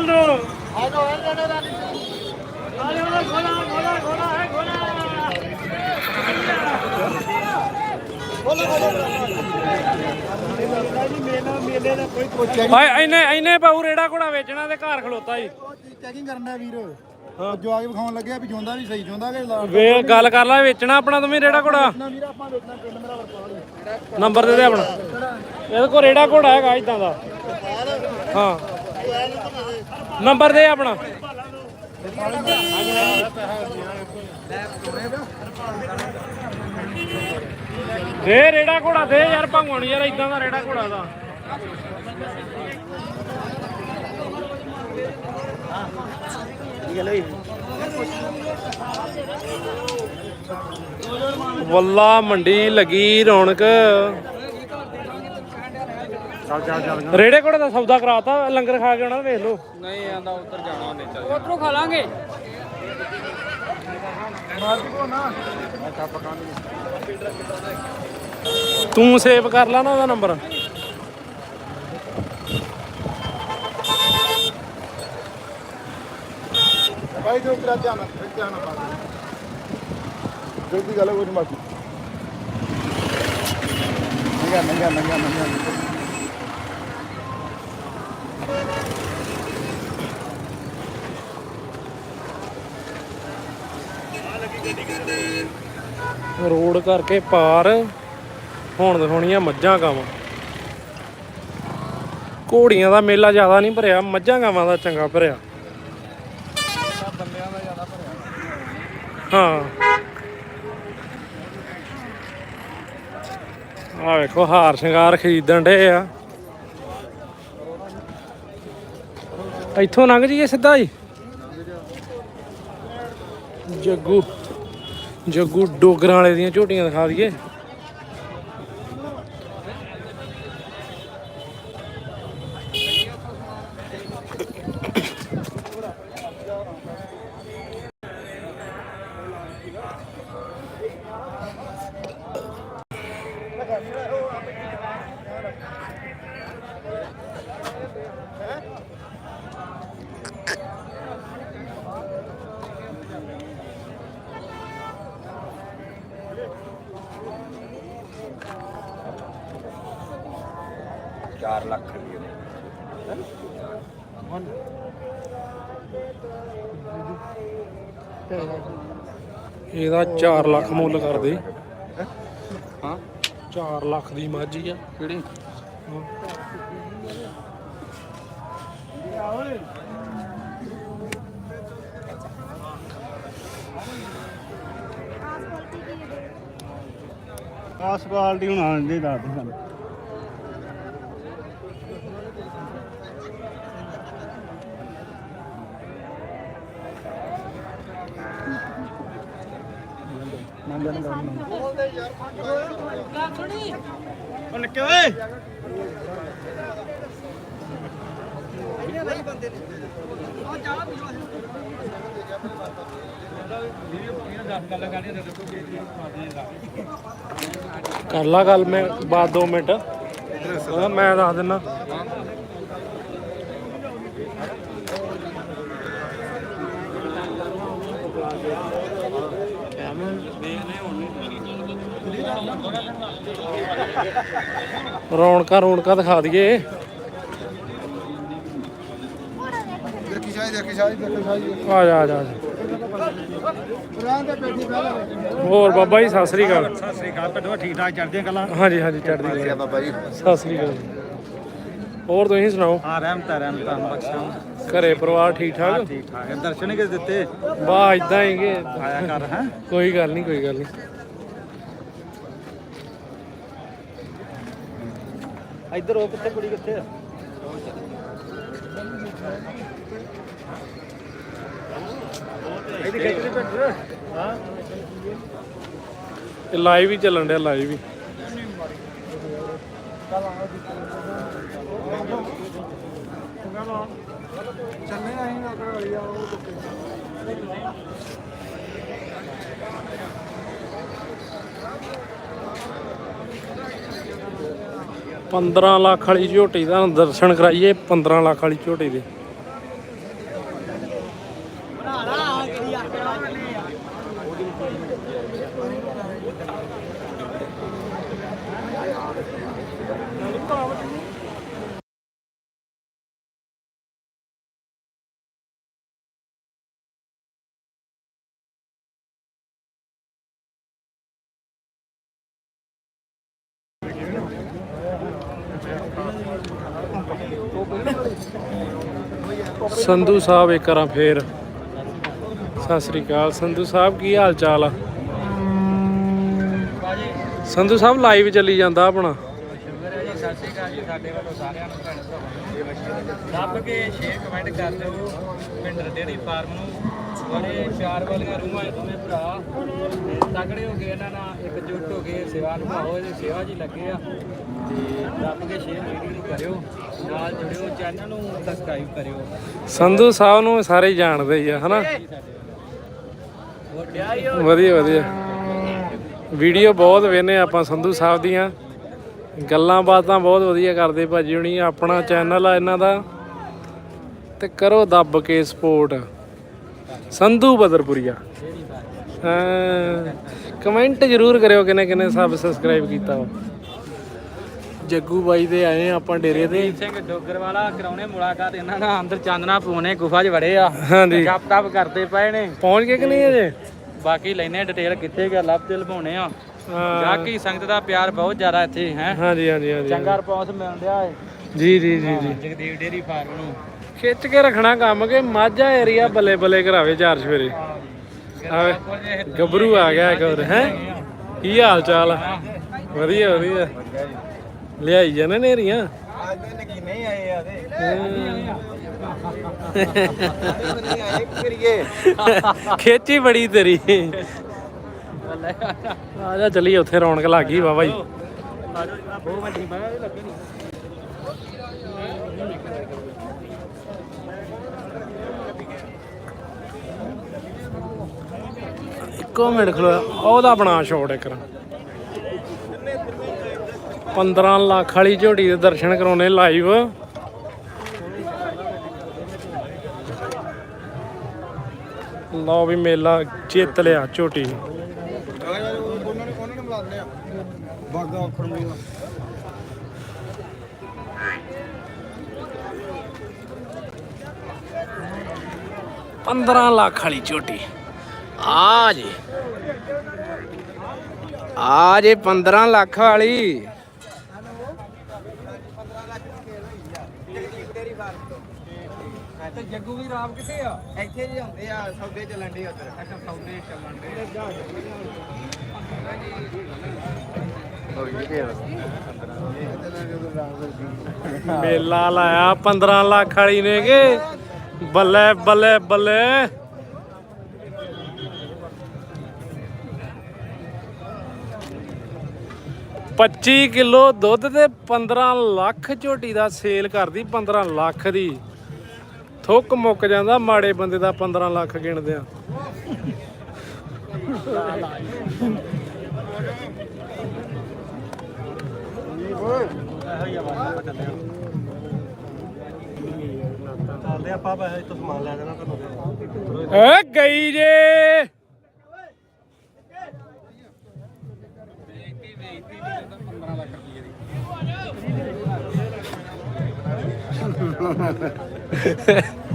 ਬੋਲ ਦੋ ਆ ਜਾਓ ਆ ਜਾਓ ਘੋੜਾ ਘੋੜਾ ਘੋੜਾ ਹੈ ਘੋੜਾ ਮੇਲੇ ਦਾ ਕੋਈ ਹਾਏ ਇੰਨੇ ਇੰਨੇ ਪਾਉ ਰੇੜਾ ਘੋੜਾ ਵੇਚਣਾ ਤੇ ਘਰ ਖਲੋਤਾ ਜੀ ਚੈਕਿੰਗ ਕਰਨਾ ਵੀਰ। ਜੋ ਆ ਕੇ ਵਿਖਾਉਣ ਲੱਗਿਆ ਵੀ ਜੋਂਦਾ ਵੀ ਸਹੀ ਜੋਂਦਾ ਕਿ ਲਾ ਵੇ ਗੱਲ ਕਰ ਲੈ ਵੇਚਣਾ ਆਪਣਾ ਤੂੰ ਵੀ ਰੇੜਾ ਘੋੜਾ। ਨਾ ਵੀਰ ਆਪਾਂ ਵੇਚਣਾ ਪਿੰਡ ਮੇਰਾ ਵਰਪਾਲ ਨੰਬਰ ਦੇ ਦੇ ਆਪਣਾ। ਇਹਦੇ ਕੋਲ ਰੇੜਾ ਘੋੜਾ ਹੈਗਾ ਇਦਾਂ ਦਾ। ਹਾਂ। ਨੰਬਰ ਦੇ ਆਪਣਾ। ਦੇ ਰੇੜਾ ਘੋੜਾ, ਦੇ ਯਾਰ ਭੰਗਣ ਯਾਰ ਇਦਾਂ ਦਾ ਰੇੜਾ ਘੋੜਾ ਦਾ। ਵੱਲਾ ਮੰਡੀ ਲੱਗੀ ਰੌਣਕ। ਰੇੜੇ ਕੋੜੇ ਦਾ ਸੌਦਾ ਕਰਾਤਾ ਲੰਗਰ ਖਾ ਕੇ ਆਉਣਾ ਵੇਖ ਲਓ। ਨਹੀਂ ਆਂਦਾ ਉੱਧਰ ਜਾਣਾ ਉਹਨੇ ਚੱਲ ਉਧਰੋਂ ਖਾ ਲਾਂਗੇ। ਤੂੰ ਸੇਵ ਕਰ ਲਾ ਨਾ ਉਹਦਾ ਨੰਬਰ। ਭਾਈ ਜੋ ਤੇਰਾ ਧਿਆਨ ਧਿਆਨ ਪਾ ਜਲਦੀ ਗੱਲ ਕੋਈ ਨਹੀਂ ਬਾਕੀ। ਨੰਗਾ ਨੰਗਾ ਨੰਗਾ ਨੰਗਾ ਰੋਡ ਕਰਕੇ ਪਾਰ ਹੁਣ ਦਿਖਾਉਣੀਆਂ ਮੱਝਾਂ ਗਾਵਾਂ। ਘੋੜੀਆਂ ਦਾ ਮੇਲਾ ਜ਼ਿਆਦਾ ਨਹੀਂ ਭਰਿਆ, ਮੱਝਾਂ ਗਾਵਾਂ ਦਾ ਚੰਗਾ ਭਰਿਆ। ਹਾਂ। ਆ ਵੇਖੋ, ਹਾਰ ਸ਼ਿੰਗਾਰ ਖਰੀਦਣ ਡੇ ਆ। ਇੱਥੋਂ ਲੰਘ ਜੀਏ ਸਿੱਧਾ ਹੀ। ਜੱਗੂ। ਜੱਗੂ ਡੋਗਰਾਂ ਵਾਲੇ ਦੀਆਂ ਝੋਟੀਆਂ ਦਿਖਾ ਦਈਏ। ਲੱਖ ਰੁਪਏ ਇਹਦਾ 4 ਲੱਖ ਮੁੱਲ ਕਰਦੇ। ਹਾਂ? 4 ਲੱਖ ਦੀ ਮੱਝ ਹੀ ਆ। ਕਿਹੜੀ? ਆਸ ਕੁਆਲਿਟੀ ਹੁਣ ਆਣ ਦੇ ਦੱਸ ਦੇ ਸਾਨੂੰ। ਉਹ ਨਿੱਕੇ ਓਏ। ਕਰ ਲਾ ਗੱਲ ਮੈਂ ਬਾਅਦ 2 ਮਿੰਟ। ਉਹਦਾ ਮੈਂ ਦੱਸ ਦਿੰਨਾ। ਰੌਣਕਾਂ ਰੌਣਕਾਂ ਦਿਖਾ ਦਈਏ। ਸ਼ਾਹੀ ਦੇਖੀ ਸ਼ਾਹੀ ਦੇਖੀ ਸ਼ਾਹੀ ਆ ਜਾ ਆ ਜਾ ਆ ਜਾ। ਰਾਂ ਦੇ ਬੈਠੀ ਪਹਿਲਾਂ ਹੋਰ ਬਾਬਾ ਜੀ ਸਤਿ ਸ੍ਰੀ ਅਕਾਲ। ਸਤਿ ਸ੍ਰੀ ਅਕਾਲ ਪਿੰਡੋਂ ਠੀਕ ਠਾਕ ਚੜਦੀਆਂ ਗੱਲਾਂ? ਹਾਂਜੀ ਹਾਂਜੀ ਚੜ੍ਹਦੀ ਕਲਾ ਬਾਬਾ ਜੀ। ਸਤਿ ਸ੍ਰੀ ਅਕਾਲ। ਹੋਰ ਤੁਸੀਂ ਸੁਣਾਓ? ਹਾਂ ਰਹਿਮਤ ਹੈ ਰਹਿਮਤ ਹੈ ਬਖਸ਼ਾਂ ਘਰੇ ਪਰਿਵਾਰ ਠੀਕ ਠਾਕ ਠੀਕ ਠਾਕ ਹੈ ਦਰਸ਼ਨ ਕਿਸ ਦਿੱਤੇ? ਵਾਹ ਇਦਾਂ ਹੀ ਕਿ ਆਇਆ ਕਰ ਹੈ? ਕੋਈ ਗੱਲ ਨਹੀਂ ਕੋਈ ਗੱਲ ਨਹੀਂ ਇੱਧਰ ਉਹ ਕਿੱਥੇ ਕੁੜੀ ਕਿੱਥੇ? ਆ ਇਹਦੀ ਖਿੱਚ ਦੇ ਪਿੰਡ ਹਾਂ ਇਹ ਲਾਈਵ ਹੀ ਚੱਲਣ ਡਿਆ ਲਾਈਵ ਹੀ। ਚੱਲੇ ਆਹੀਂ ਨਾ ਕਰ ਆ ਉਹ ਪੰਦਰਾਂ ਲੱਖ ਵਾਲੀ ਝੋਟੀ ਦਾ ਦਰਸ਼ਨ ਕਰਾਈਏ 15 ਲੱਖ ਵਾਲੀ ਝੋਟੀ ਦੇ। ਸੰਧੂ ਸਾਹਿਬ ਇੱਕ ਵਾਰਾਂ ਫੇਰ। ਸਤਿ ਸ੍ਰੀ ਅਕਾਲ। ਸੰਧੂ ਸਾਹਿਬ, ਕੀ ਹਾਲ ਚਾਲ ਆ? ਸੰਧੂ ਸਾਹਿਬ ਲਾਈਵ ਚੱਲੀ ਜਾਂਦਾ ਆਪਣਾ। ਸਤਿ ਸ਼੍ਰੀ ਅਕਾਲ ਜੀ ਸਾਡੇ ਵੱਲੋਂ ਸਾਰਿਆਂ ਨੂੰ ਭੈਣ ਭਰਾਵਾਂ ਨੂੰ ਕੇ ਸ਼ੇਅਰ ਕਮੈਂਟ ਕਰ ਦਿਓ ਪਿੰਡਰ ਡੇਰੀ ਫਾਰਮ ਨੂੰ। ਬੜੇ ਪਿਆਰ ਵਾਲੀਆਂ ਰੂਹਾਂ ਇਹ ਦੋਵੇਂ ਭਰਾ। ਤਗੜੇ ਹੋ ਗਏ ਇਹਨਾਂ ਨਾਲ, ਇਕਜੁੱਟ ਹੋ ਗਏ, ਸੇਵਾ ਨਿਭਾਓ, ਇਹਦੀ ਸੇਵਾ 'ਚ ਲੱਗੇ ਆ। ਤੇ ਦੱਬ ਕੇ ਸ਼ੇਅਰ ਵੀਡੀਓ ਨੂੰ ਕਰਿਓ। ਨਾਲ ਜੁੜਿਓ, ਚੈਨਲ ਨੂੰ ਸਬਸਕ੍ਰਾਈਬ ਕਰਿਓ। ਸੰਧੂ ਸਾਹਿਬ ਨੂੰ ਸਾਰੇ ਜਾਣਦੇ ਹੀ ਆ, ਹਨਾ? ਵਧੀਆ ਵਧੀਆ। ਵੀਡੀਓ ਬਹੁਤ ਵੇਨੇ ਆਪਾਂ ਸੰਧੂ ਸਾਹਿਬ ਦੀਆਂ। ਗੱਲਾਂ ਬਾਤਾਂ ਬਹੁਤ ਵਧੀਆ ਕਰਦੇ ਭਾਜੀ ਹੁਣੀ, ਆਪਣਾ ਚੈਨਲ ਆ ਇਹਨਾਂ ਦਾ। ਤੇ ਕਰੋ ਦੱਬ ਕੇ ਸਪੋਰਟ। ਸੰਧੂ ਬਦਰਪੁਰੀਆ। ਕਮੈਂਟ ਜ਼ਰੂਰ ਕਰਿਓ ਕਿਨੇ ਕਿਨੇ ਸਭ ਸਬਸਕ੍ਰਾਈਬ ਕੀਤਾ ਵਾ। ਜੱਗੂ ਬਾਈ ਦੇ ਆਏ ਆ ਆਪਾਂ ਡੇਰੇ ਤੇ। ਸਿੰਘ ਡੋਗਰ ਵਾਲਾ ਕਰਾਉਣੇ ਮੁਲਾਕਾਤ ਇਹਨਾਂ ਨਾਲ ਅੰਦਰ ਚਾਨਣਾ ਪੂਨੇ ਗੁਫਾ 'ਚ ਵੜੇ ਆ। ਹਾਂਜੀ। ਤਪ ਕਰਦੇ ਪਏ ਨੇ। ਪਹੁੰਚ ਗਏ ਕਿ ਨਹੀਂ ਅਜੇ? ਬਾਕੀ ਲੈਨੇ ਡਿਟੇਲ ਕਿੱਥੇ ਗਿਆ ਲੱਭ ਤੇ ਲਵਾਉਣੇ ਆ। ਹਾਂ। ਜਾਕੀ ਸੰਗਤ ਦਾ ਪਿਆਰ ਬਹੁਤ ਜ਼ਿਆਦਾ ਇੱਥੇ ਹੈ? ਹਾਂਜੀ ਹਾਂਜੀ ਹਾਂਜੀ ਚੰਗਾ ਰਿਸਪੌਂਸ ਮਿਲ ਰਿਹਾ ਹੈ ਜੀ ਜੀ ਜੀ ਜੀ। ਜਗਦੀਪ ਡੇਰੀ ਫਾਰਮ ਨੂੰ। ਖਿੱਚ ਕੇ ਰੱਖਣਾ ਕੰਮ ਕਿ ਮਾਝਾ ਏਰੀਆ ਬੱਲੇ ਬੱਲੇ ਕਰਾਵੇ ਚਾਰ ਸਵੇਰੇ। ਆਵੇ ਗੱਭਰੂ ਆ ਗਿਆ ਇੱਕ ਹੋਰ ਹੈ? ਕੀ ਹਾਲ ਚਾਲ ਆ ਵਧੀਆ। ਵਧੀਆ ਲਿਆਈ ਜਾਣੇ ਨੇਰੀਆਂ? ਨਹੀਂ ਆਏ ਆ ਤੇ ਖੇਚੀ ਬੜੀ ਤੇਰੀ। ਆ ਜਾ ਚੱਲੀ ਉੱਥੇ ਰੌਣਕ ਲੱਗ ਗਈ ਬਾਬਾ ਜੀ ਬਹੁਤ ਵੱਡੀ ਮੈਂ ਲੱਗੀ ਨਹੀਂ ਇੱਕੋ ਮਿੰਟ ਖਲੋ ਉਹਦਾ ਬਣਾ ਛੋੜ ਇੱਕ 15 ਲੱਖ ਵਾਲੀ ਝੋਟੀ ਦੇ ਦਰਸ਼ਨ ਕਰਾਉਣੇ ਲਾਈਵ ਲਓ ਵੀ ਮੇਲਾ ਜਿੱਤ ਲਿਆ ਝੋਟੀ। ਪੰਦਰਾਂ ਲੱਖ ਵਾਲੀ ਝੋਟੀ। ਆ ਜੀ। ਆ ਜੇ 15 ਲੱਖ ਵਾਲੀ। ਤੇ ਜੱਗੂ ਵੀ ਰਾਮ ਕਿੱਥੇ ਆ? ਇੱਥੇ ਜੀ ਹੁੰਦੇ ਆ ਸੌਦੇ ਚੱਲਣ ਦੇ ਉੱਧਰ। ਅੱਛਾ ਸੌਦੇ ਚੱਲਣ ਦੇ ਮੇਲਾ ਲਾਇਆ 15 ਲੱਖ ਵਾਲੀ ਨੇ ਕਿ ਬੱਲੇ ਬੱਲੇ ਬੱਲੇ। ਪੱਚੀ ਕਿਲੋ ਦੁੱਧ ਤੇ 15 ਲੱਖ ਝੋਟੀ ਦਾ ਸੇਲ ਕਰਦੀ 15 ਲੱਖ ਦੀ। ਥੁੱਕ ਮੁੱਕ ਜਾਂਦਾ ਮਾੜੇ ਬੰਦੇ ਦਾ 15 ਲੱਖ ਗਿਣਦੇ ਆ। ਚੱਲਦੇ ਆਪਾਂ ਪੈਸੇ ਤੋਂ ਸਮਾਨ ਲੈ ਦੇਣਾ ਤੁਹਾਨੂੰ। ਏ ਗਈ ਜੇ। 17 ਲੱਖ ਰੁਪਏ ਦੀ।